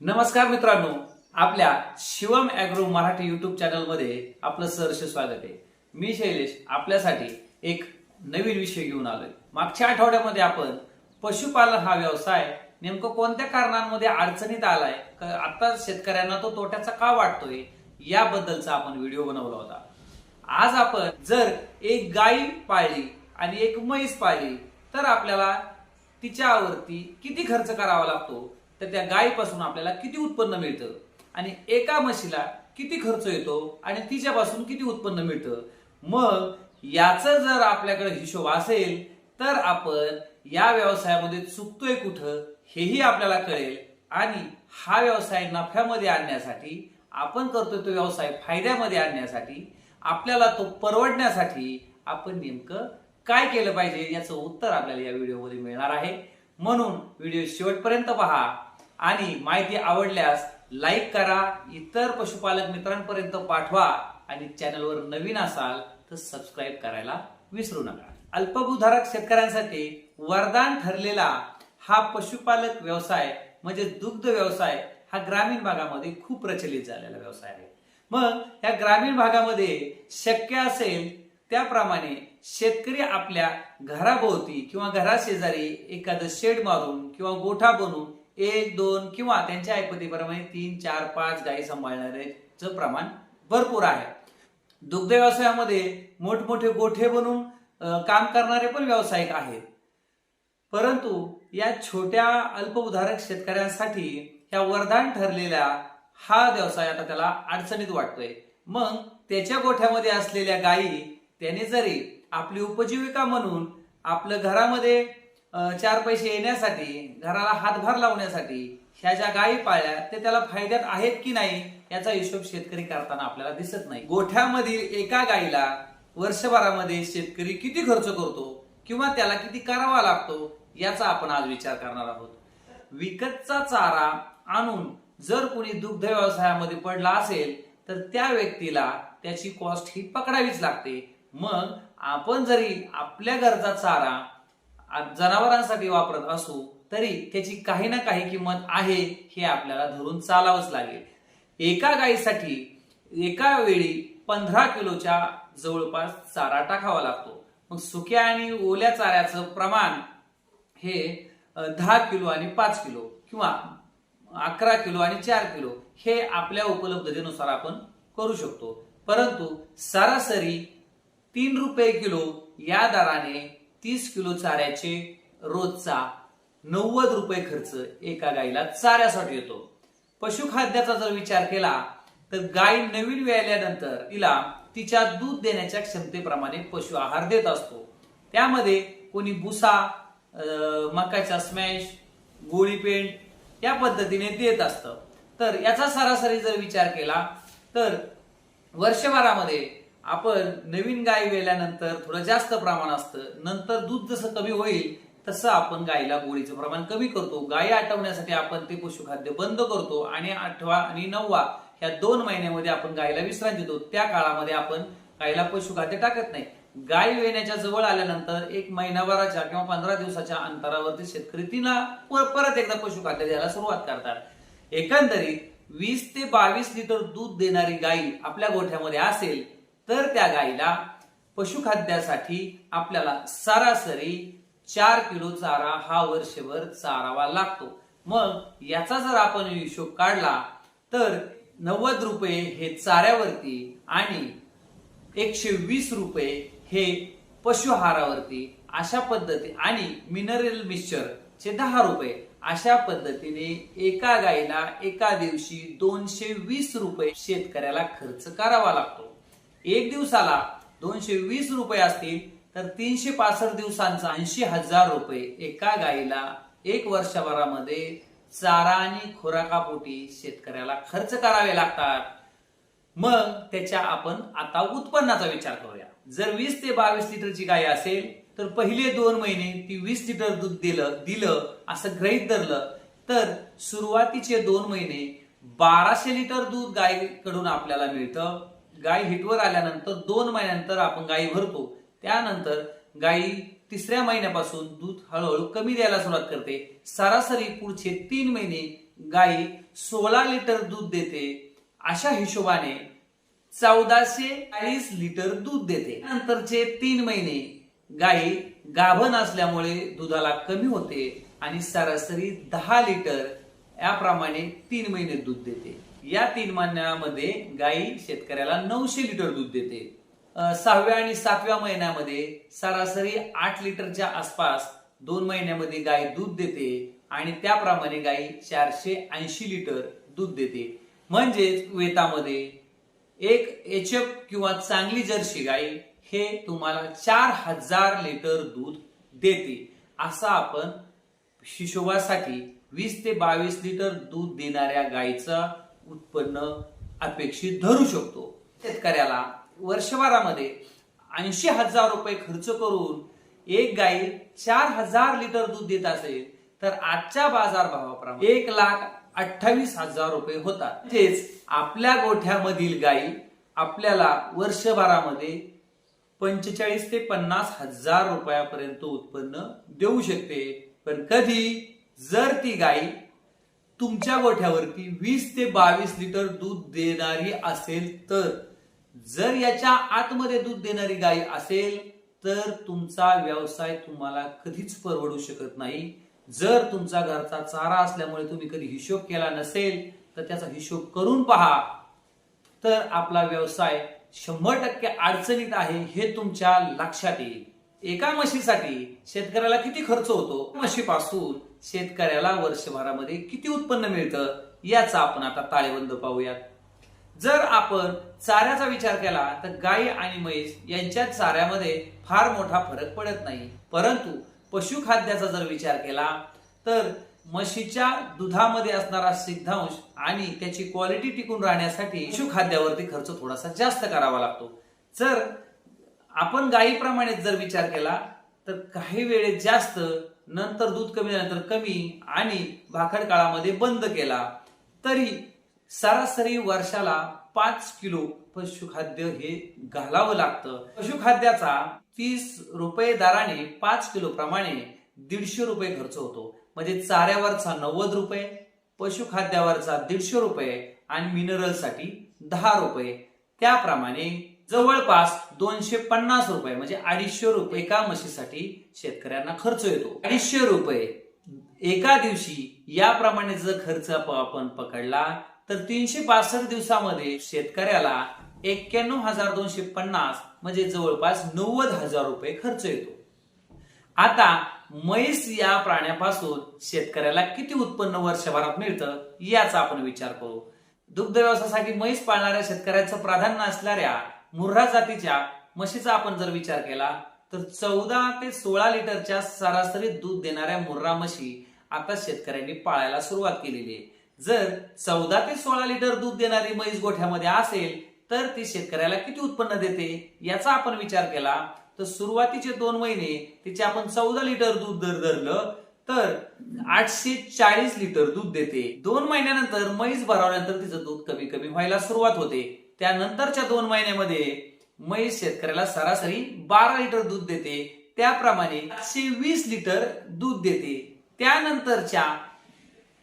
नमस्कार मित्रांनो आपल्या शिवम ॲग्रो मराठी युट्यूब चॅनलमध्ये आपलं सहर्ष स्वागत आहे. मी शैलेश आपल्यासाठी एक नवीन विषय घेऊन आलोय. मागच्या आठवड्यामध्ये आपण पशुपालन हा व्यवसाय नेमकं कोणत्या कारणांमध्ये अडचणीत आलाय आता शेतकऱ्यांना तो तोट्याचा का वाटतोय याबद्दलचा आपण व्हिडिओ बनवला होता. आज आपण जर एक गाई पाळली आणि एक म्हैस पाळली तर आपल्याला तिच्यावरती किती खर्च करावा लागतो तर त्या गायीपासून आपल्याला किती उत्पन्न मिळतं? आणि एका म्हशीला किती खर्च येतो? आणि तिच्यापासून किती उत्पन्न मिळतं? मग याचं जर आपल्याकडे हिशोब असेल तर आपण या व्यवसायामध्ये चुकतोय कुठं हेही आपल्याला कळेल. आणि हा व्यवसाय नफ्यामध्ये आणण्यासाठी आपण करतोय तो व्यवसाय फायद्यामध्ये आणण्यासाठी आपल्याला तो परवडण्यासाठी आपण नेमकं काय केलं पाहिजे याचं उत्तर आपल्याला या व्हिडिओमध्ये मिळणार आहे. म्हणून व्हिडिओ शेवटपर्यंत पहा. आणि माहिती आवडल्यास लाईक करा इतर पशुपालक मित्रांपर्यंत पाठवा आणि चॅनलवर नवीन असाल तर सबस्क्राईब करायला विसरू नका. अल्पभूधारक शेतकऱ्यांसाठी वरदान ठरलेला हा पशुपालक व्यवसाय म्हणजे दुग्ध व्यवसाय हा ग्रामीण भागामध्ये खूप प्रचलित झालेला व्यवसाय आहे. मग या ग्रामीण भागामध्ये शक्य असेल त्याप्रमाणे शेतकरी आपल्या घराभोवती किंवा घराशेजारी एखादं शेड मारून किंवा गोठा बनवून एक दोन किंवा त्यांच्या ऐपतीप्रमाणे तीन चार पाच गायी सांभाळणाऱ्याचं प्रमाण भरपूर आहे. दुग्ध व्यवसायामध्ये मोठमोठे गोठे बनून काम करणारे पण व्यावसायिक आहेत. परंतु या छोट्या अल्पउधारक शेतकऱ्यांसाठी ह्या वरदान ठरलेल्या हा व्यवसाय आता त्याला अडचणीत वाटतोय. मग त्याच्या गोठ्यामध्ये असलेल्या गायी त्याने जरी आपली उपजीविका म्हणून आपलं घरामध्ये चार पैसे येण्यासाठी घराला हातभार लावण्यासाठी ह्या ज्या गायी पाळल्या ते त्याला फायद्यात आहेत की नाही याचा हिशोब शेतकरी करताना आपल्याला दिसत नाही. गोठ्यामधील एका गायीला वर्षभरामध्ये शेतकरी किती खर्च करतो किंवा त्याला किती करावा लागतो याचा आपण आज विचार करणार आहोत. विकतचा चारा आणून जर कोणी दुग्ध व्यवसायामध्ये पडला असेल तर त्या व्यक्तीला त्याची कॉस्ट ही पकडावीच लागते. मग आपण जरी आपल्या घरचा चारा जनावरांसाठी वापरत असू तरी त्याची काही ना काही किंमत आहे हे आपल्याला धरून चालावंच लागेल. एका गायीसाठी एका वेळी पंधरा किलोच्या जवळपास चारा टाकावा लागतो. मग सुक्या आणि ओल्या चाऱ्याचं प्रमाण हे दहा किलो आणि पाच किलो किंवा अकरा किलो आणि चार किलो हे आपल्या उपलब्धतेनुसार आपण करू शकतो. परंतु सरासरी तीन रुपये किलो या दराने तीस किलो चाऱ्याचे रोजचा नव्वद रुपये खर्च एका गाईला चाऱ्यासाठी येतो. पशुखाद्याचा जर विचार केला तर गाय नवीन वेळल्यानंतर तिला तिच्या दूध देण्याच्या क्षमतेप्रमाणे पशु आहार देत असतो. त्यामध्ये कोणी भुसा अं, मकाचा स्मॅश गोळी पेंट या पद्धतीने देत असतं. तर याचा सरासरी जर विचार केला तर वर्षभरामध्ये आपण नवीन गाय वेल्यानंतर थोडं जास्त प्रमाण असतं नंतर दूध जसं कमी होईल तसं आपण गायीला गोळीचं प्रमाण कमी करतो. गायी आटवण्यासाठी आपण ते पशुखाद्य बंद करतो आणि आठवा आणि नववा ह्या दोन महिन्यामध्ये आपण गायीला विश्रांती देतो. त्या काळामध्ये आपण गायीला पशुखाद्य टाकत नाही. गाय वेण्याच्या जवळ आल्यानंतर एक महिनाभराच्या किंवा पंधरा दिवसाच्या अंतरावरती शेतकरी तिला परत एकदा पशुखाद्य द्यायला सुरुवात करतात. एकंदरीत वीस ते बावीस लिटर दूध देणारी गायी आपल्या गोठ्यामध्ये असेल तर त्या गाईला पशुखाद्यासाठी आपल्याला सरासरी चार किलो चारा हा वर्षभर चारावा लागतो. मग याचा जर आपण हिशोब काढला तर नव्वद रुपये हे चाऱ्यावरती आणि एकशे वीस रुपये हे पशुहारावरती अशा पद्धती आणि मिनरल मिक्सचर चे दहा रुपये अशा पद्धतीने एका गायीला एका दिवशी दोनशे वीस रुपये शेतकऱ्याला खर्च करावा लागतो. एक दिवसाला दोनशे वीस रुपये असतील तर तीनशे पासष्ट दिवसांचा ऐंशी हजार रुपये एका गायीला एक वर्षभरामध्ये चारा आणि खुराकापोटी शेतकऱ्याला खर्च करावे लागतात. मग त्याच्या आपण आता उत्पन्नाचा विचार करूया. जर वीस ते बावीस लिटरची गाय असेल तर पहिले दोन महिने ती वीस लिटर दूध दिलं दिलं असं गृहीत धरलं तर सुरुवातीचे दोन महिने बाराशे लिटर दूध गायकडून आपल्याला मिळतं. गाय हिटवर आल्यानंतर दोन महिन्यानंतर आपण गायी भरतो. त्यानंतर गायी तिसऱ्या महिन्यापासून दूध हळूहळू कमी द्यायला सुरुवात करते. सरासरी पुढचे तीन महिने गाई सोळा लिटर दूध देते. अशा हिशोबाने चौदाशे चाळीस लिटर दूध देते. नंतरचे तीन महिने गाई गाभण असल्यामुळे दुधाला कमी होते आणि सरासरी दहा लिटर याप्रमाणे तीन महिने दूध देते. या तीन महिन्यामध्ये गाई शेतकऱ्याला नऊशे लिटर दूध देते. सहाव्या आणि सातव्या महिन्यामध्ये सरासरी आठ लिटरच्या आसपास दोन महिन्यामध्ये गाय दूध देते आणि त्याप्रमाणे गाई चारशे ऐंशी लिटर दूध देते. म्हणजेच वेतामध्ये एक एच एफ किंवा चांगली जर्सी गाय हे तुम्हाला चार हजार लिटर दूध देते. असा आपण हिशोबासाठी वीस ते बावीस लिटर दूध देणाऱ्या गायीचा उत्पन्न अपेक्षित धरू शकतो. शेतकऱ्याला वर्षभरामध्ये ऐंशी हजार रुपये खर्च करून एक गाई चार हजार लिटर दूध देत असेल तर आजच्या बाजारभावाप्रमाणे एक लाख अठ्ठावीस हजार रुपये होतात. म्हणजेच आपल्या गोठ्यामधील गाई आपल्याला वर्षभरामध्ये पंचेचाळीस ते पन्नास हजार रुपयापर्यंत उत्पन्न देऊ शकते. पण कधी जर ती गाई तुमच्या गोठ्यावरती वीस ते बावीस लिटर दूध देणारी असेल तर जर याच्या आतमध्ये दूध देणारी गाय असेल तर तुमचा व्यवसाय तुम्हाला कधीच परवडू शकत नाही. जर तुमचा घरचा चारा असल्यामुळे तुम्ही कधी हिशोब केला नसेल तर त्याचा हिशोब करून पहा. तर आपला व्यवसाय शंभर टक्के अडचणीत आहे हे तुमच्या लक्षात येईल. एका म्हशीसाठी शेतकऱ्याला किती खर्च होतो? म्हशीपासून शेतकऱ्याला वर्षभरामध्ये किती उत्पन्न मिळतं? याचा आपण आता ताळेबंद पाहूयात. जर आपण चाऱ्याचा विचार केला तर गाय आणि म्हैस यांच्या चाऱ्यामध्ये फार मोठा फरक पडत नाही. परंतु पशुखाद्याचा जर विचार केला तर म्हशीच्या दुधामध्ये असणारा सिद्धांश आणि त्याची क्वालिटी टिकून राहण्यासाठी पशुखाद्यावरती खर्च थोडासा जास्त करावा लागतो. जर आपण गायीप्रमाणे जर विचार केला तर काही वेळेत जास्त नंतर दूध कमी झाल्यानंतर कमी आणि भाकड काळामध्ये बंद केला. तरी सरासरी वर्षाला पाच किलो पशुखाद्य हे घालावं लागतं. पशुखाद्याचा तीस रुपये दराने पाच किलो प्रमाणे दीडशे रुपये खर्च होतो. म्हणजे चाऱ्यावरचा नव्वद रुपये पशुखाद्यावरचा दीडशे रुपये आणि मिनरलसाठी दहा रुपये. त्याप्रमाणे जवळपास दोनशे पन्नास रुपये म्हणजे अडीचशे रुपये एका म्हशीसाठी शेतकऱ्यांना खर्च येतो. अडीचशे रुपये एका दिवशी याप्रमाणे जर खर्च आपण पकडला तर तीनशे पासष्ट दिवसामध्ये शेतकऱ्याला एक्क्याण्णव हजार दोनशे पन्नास म्हणजे जवळपास नव्वद हजार रुपये खर्च येतो. आता म्हैस या प्राण्यापासून शेतकऱ्याला किती उत्पन्न वर्षभरात मिळतं याचा आपण विचार करू. दुग्ध व्यवसायासाठी म्हैस पाळणाऱ्या शेतकऱ्याचं प्राधान्य असणाऱ्या मुर्रा जातीच्या म्हशीचा आपण जर विचार केला तर चौदा ते सोळा लिटरच्या सरासरी दूध देणाऱ्या मुर्रा म्हशी आता शेतकऱ्यांनी पाळायला सुरुवात केलेली आहे. जर चौदा ते सोळा लिटर दूध देणारी म्हैस गोठ्यामध्ये असेल तर ती शेतकऱ्याला किती उत्पन्न देते याचा आपण विचार केला तर सुरुवातीचे दोन महिने तिचे आपण चौदा लिटर दूध दर धरलं तर आठशे चाळीस लिटर दूध देते. दोन महिन्यानंतर म्हैस भरवल्यानंतर तिचं दूध कमी कमी व्हायला सुरुवात होते. त्यानंतरच्या दोन महिन्यामध्ये म्हैस शेतकऱ्याला सरासरी बारा लिटर दूध देते. त्याप्रमाणे आठशे वीस लिटर दूध देते. त्यानंतरच्या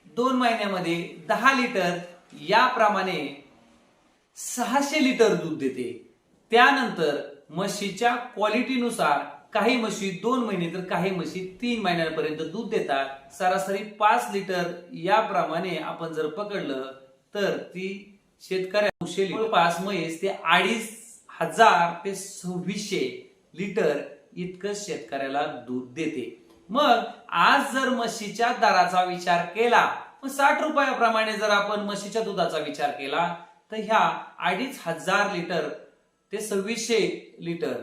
दोन महिन्यामध्ये दहा लिटर याप्रमाणे सहाशे लिटर दूध देते. त्यानंतर म्हशीच्या क्वालिटीनुसार काही म्हशी दोन महिने तर काही म्हशी तीन महिन्यांपर्यंत दूध देतात. सरासरी पाच लिटर याप्रमाणे आपण जर पकडलं तर ती शेतकऱ्या जवळपास म्हैस ते अडीच हजार ते सव्वीसशे लिटर इतकं शेतकऱ्याला दूध देते. मग आज जर म्हशीच्या दराचा विचार केला मग साठ रुपयाप्रमाणे जर आपण म्हशीच्या दुधाचा विचार केला तर ह्या अडीच हजार लिटर ते सव्वीसशे लिटर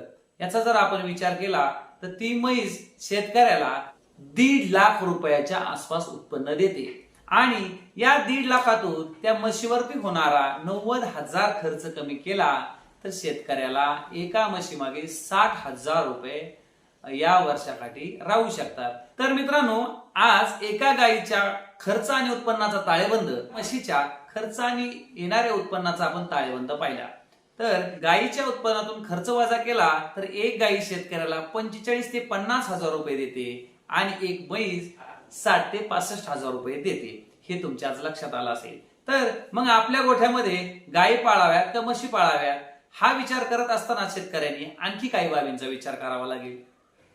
याचा जर आपण विचार केला तर ती म्हैस शेतकऱ्याला दीड लाख रुपयाच्या आसपास उत्पन्न देते. आणि या दीड लाखातून त्या म्हशीवरती होणारा नव्वद हजार खर्च कमी केला तर शेतकऱ्याला एका म्हशीमागे साठ हजार रुपये या वर्षाकाठी राहू शकतात. तर मित्रांनो आज एका गायीच्या खर्च आणि उत्पन्नाचा ताळेबंद म्हशीच्या खर्च आणि येणाऱ्या उत्पन्नाचा आपण ताळेबंद पाहिला. तर गायीच्या उत्पन्नातून खर्च वजा केला तर एक गायी शेतकऱ्याला पंचेचाळीस ते पन्नास हजार रुपये देते आणि एक बैस साठ ते पासष्ट हजार रुपये देते. हे तुमच्या आज लक्षात आलं असेल. तर मग आपल्या गोठ्यामध्ये गायी पाळाव्यात का म्हशी पाळाव्यात? हा विचार करत असताना शेतकऱ्यांनी आणखी काही बाबींचा विचार करावा लागेल.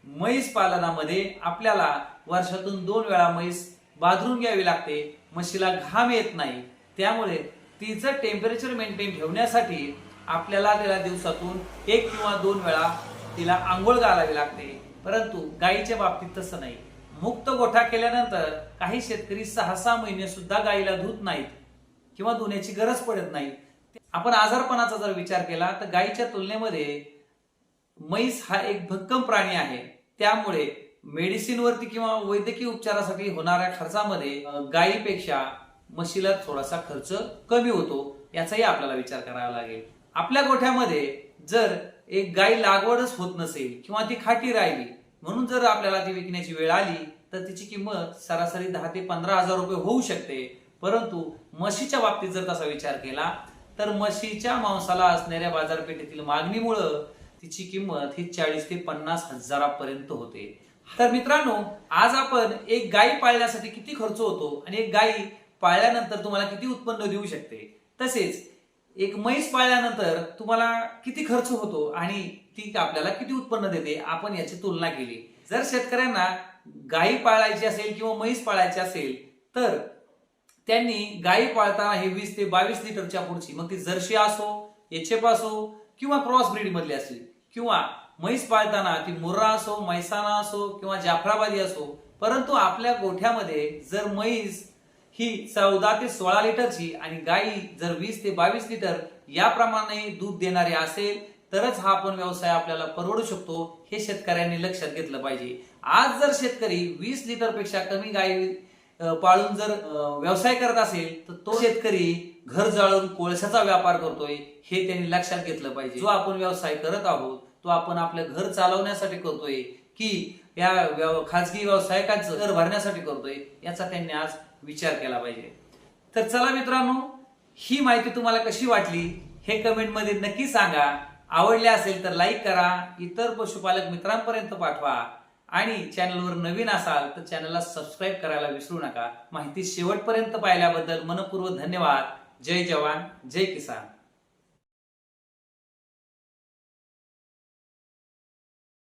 म्हैस पालनामध्ये आपल्याला वर्षातून दोन वेळा म्हैस बाधरून घ्यावी लागते. म्हशीला घाम येत नाही. त्यामुळे तिचं टेम्परेचर मेंटेन ठेवण्यासाठी आपल्याला तिला दिवसातून एक किंवा दोन वेळा तिला आंघोळ घालावी लागते. परंतु गायीच्या बाबतीत तसं नाही. मुक्त गोठा केल्यानंतर काही शेतकरी सहा सहा महिने सुद्धा गायीला धुत नाहीत किंवा धुण्याची गरज पडत नाही. आपण आजारपणाचा जर विचार केला तर गायीच्या तुलनेमध्ये म्हैस हा एक भक्कम प्राणी आहे. त्यामुळे मेडिसिनवरती किंवा वैद्यकीय उपचारासाठी होणाऱ्या खर्चामध्ये गायीपेक्षा म्हशीला थोडासा खर्च कमी होतो याचाही आपल्याला विचार करावा लागेल. आपल्या गोठ्यामध्ये जर एक गाय लागवडच होत नसेल किंवा ती खाटी राहिली म्हणून जर आपल्याला ती विकण्याची वेळ आली तर तिची किंमत सरासरी दहा ते पंधरा हजार रुपये होऊ शकते. परंतु म्हशीच्या बाबतीत जर तसा विचार केला तर म्हशीच्या मांसाला असणाऱ्या बाजारपेठेतील मागणीमुळं तिची किंमत ही चाळीस ते पन्नास हजारापर्यंत होते. तर मित्रांनो आज आपण एक गाई पाळण्यासाठी किती खर्च होतो आणि एक गाई पाळल्यानंतर तुम्हाला किती उत्पन्न देऊ शकते? तसेच एक म्हैस पाळल्यानंतर तुम्हाला किती खर्च होतो आणि ती आपल्याला किती उत्पन्न देते आपण याची तुलना केली. जर शेतकऱ्यांना गायी पाळायची असेल किंवा म्हैस पाळायची असेल तर त्यांनी गायी पाळताना हे वीस ते बावीस लिटरच्या पुढची मग ती जर्शी असो एचएफ असो किंवा क्रॉस ब्रीड मधली असली किंवा म्हैस पाळताना ती मुर्रा असो मैसाना असो किंवा जाफराबादी असो परंतु आपल्या गोठ्यामध्ये जर म्हैस ही चौदा ते सोळा लिटरची आणि गायी जर वीस ते बावीस लिटर या प्रमाणे दूध देणारी असेल तरच हा आपण व्यवसाय आपल्याला परवडू शकतो हे शेतकऱ्यांनी लक्षात घेतलं पाहिजे. आज जर शेतकरी वीस लिटरपेक्षा कमी गायी पाळून जर व्यवसाय करत असेल तर तो शेतकरी घर जाळून कोळशाचा व्यापार करतोय हे त्यांनी लक्षात घेतलं पाहिजे. जो आपण व्यवसाय करत आहोत तो आपण आपलं घर चालवण्यासाठी करतोय की या व्यव- खाजगी व्यावसायिकांचं घर भरण्यासाठी करतोय याचा त्यांनी आज विचार केला पाहिजे. तर चला मित्रांनो ही माहिती तुम्हाला कशी वाटली हे कमेंटमध्ये नक्की सांगा. आवडले असेल तर लाईक करा इतर पशुपालक मित्रांपर्यंत पाठवा. आणि चॅनलवर नवीन असाल तर चॅनलला सबस्क्राईब करायला विसरू नका. माहिती शेवटपर्यंत पाहिल्याबद्दल मनपूर्वक धन्यवाद. जय जवान जय किसान.